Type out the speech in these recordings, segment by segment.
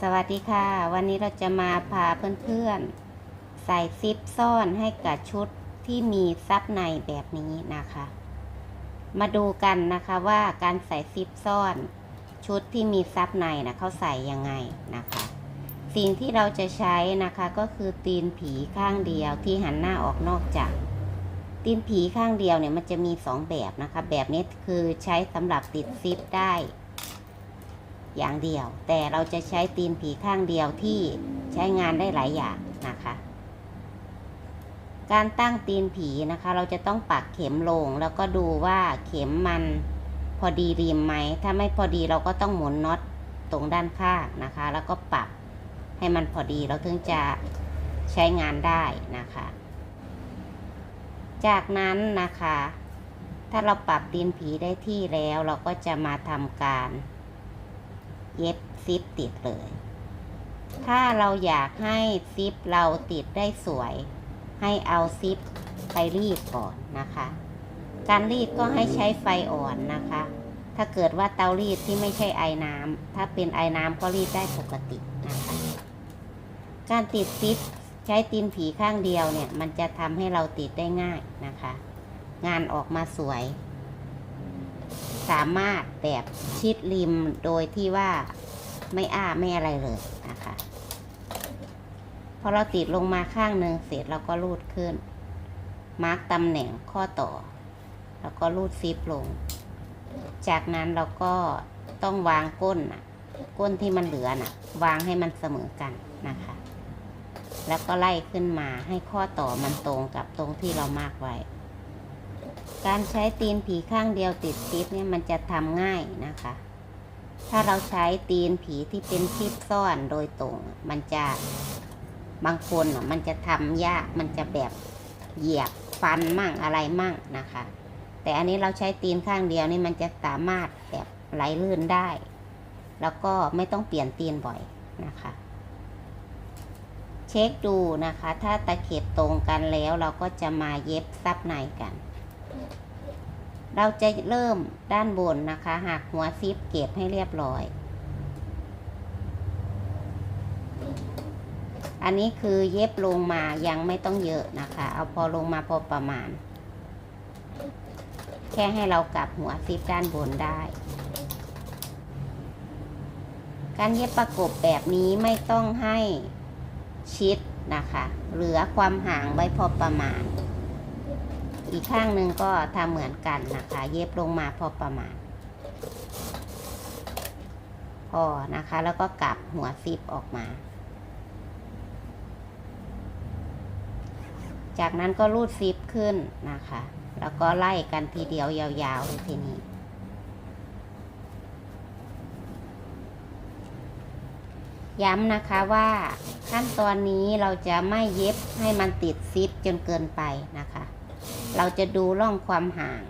สวัสดีค่ะ วันนี้เราจะมาพาเพื่อนๆ ใส่ซิปซ่อนให้กับชุดที่มีซับในแบบนี้นะคะ มาดูกันนะคะว่าการใส่ซิปซ่อนชุดที่มีซับในนะเขาใส่ยังไงนะคะ สิ่งที่เราจะใช้นะคะก็คือตีนผีข้างเดียวที่หันหน้าออกนอกจาก ตีนผีข้างเดียวเนี่ยมันจะมีสองแบบนะคะ แบบนี้คือใช้สำหรับติดซิปได้ อย่างเดียว แต่เราจะใช้ตีนผีข้างเดียวที่ใช้งานได้หลายอย่างนะคะ การตั้งตีนผีนะคะ เราจะต้องปักเข็มลงแล้วก็ดูว่าเข็มมันพอดีริมไหม ถ้าไม่พอดีเราก็ต้องหมุนน็อตตรงด้านข้างนะคะ แล้วก็ปรับให้มันพอดีเราถึงจะใช้งานได้นะคะ จากนั้นนะคะ ถ้าเราปรับตีนผีได้ที่แล้วเราก็จะมาทำการ เย็บซิปติดเลย ถ้าเราอยากให้ซิปเราติดได้สวย ให้เอาซิปไปรีดก่อนนะคะ การรีดก็ให้ใช้ไฟอ่อนนะคะ ถ้าเกิดว่าเตารีดที่ไม่ใช่ไอน้ำถ้าเป็นไอน้ำก็รีดได้ปกตินะคะ การติดซิปใช้ตีนผีข้างเดียวเนี่ย มันจะทำให้เราติดได้ง่ายนะคะ งานออกมาสวย สามารถแบบชิดริมโดยที่ว่าไม่อ้าไม่อะไรเลยนะคะพอเราติดลงมาข้างหนึ่งเสร็จเราก็รูดขึ้น มาร์กตำแหน่งข้อต่อ แล้วก็รูดซิปลง จากนั้นเราก็ต้องวางก้นนะก้นที่มันเหลือน่ะ วางให้มันเสมอกันนะคะ แล้วก็ไล่ขึ้นมาให้ข้อต่อมันตรงกับตรงที่เรามาร์กไว้ การใช้ตีนผีข้างเดียวติดซิปเนี่ยมันจะทำง่ายนะคะ ถ้าเราใช้ตีนผีที่เป็นซิปซ่อนโดยตรง มันจะบางคนมันจะทำยาก มันจะแบบเหยียบฟันมั่งอะไรมั่งนะคะ แต่อันนี้เราใช้ตีนข้างเดียวนี่มันจะสามารถแบบไหลลื่นได้ แล้วก็ไม่ต้องเปลี่ยนตีนบ่อยนะคะ เช็คดูนะคะ ถ้าตะเข็บตรงกันแล้วเราก็จะมาเย็บซับในกัน เราจะเริ่มด้านบนนะคะหักหัวซิปเก็บให้เรียบร้อย อันนี้คือเย็บลงมายังไม่ต้องเยอะนะคะ เอาพอลงมาพอประมาณ แค่ให้เรากลับหัวซิปด้านบนได้ การเย็บประกบแบบนี้ไม่ต้องให้ชิดนะคะ เหลือความห่างไว้พอประมาณ อีกข้างหนึ่งก็ทำเหมือนกันนะคะ เย็บลงมาพอประมาณ พอนะคะ แล้วก็กลับหัวซิปออกมา จากนั้นก็รูดซิปขึ้นนะคะ แล้วก็ไล่กันทีเดียวยาวๆเลยทีนี้ย้ำนะคะว่าขั้นตอนนี้เราจะไม่เย็บให้มันติดซิปจนเกินไปนะคะ เราจะดูร่องความห่าง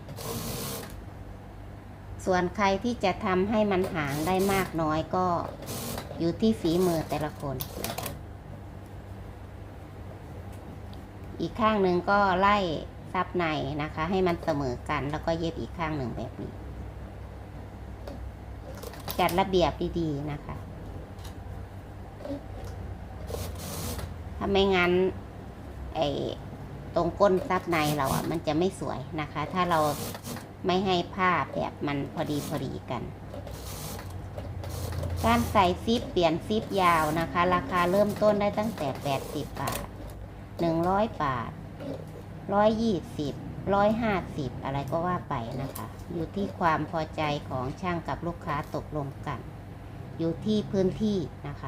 ส่วนใครที่จะทำให้มันห่างได้มากน้อยก็อยู่ที่ฝีมือแต่ละคน อีกข้างหนึ่งก็ไล่ซับในนะคะ ให้มันเสมอกันแล้วก็เย็บอีกข้างหนึ่งแบบนี้ จัดระเบียบดีๆนะคะถ้าไม่งั้นไอ ตรงก้นซับในเราอะ มันจะไม่สวยนะคะ ถ้าเราไม่ให้ผ้าแบบมันพอดีพอดีกัน การใส่ซิปเปลี่ยนซิปยาวนะคะ ราคาเริ่มต้นได้ตั้งแต่ 80 บาท 100 บาท 120 150 อะไรก็ว่าไปนะคะ อยู่ที่ความพอใจของช่างกับลูกค้าตกลงกัน อยู่ที่พื้นที่นะคะ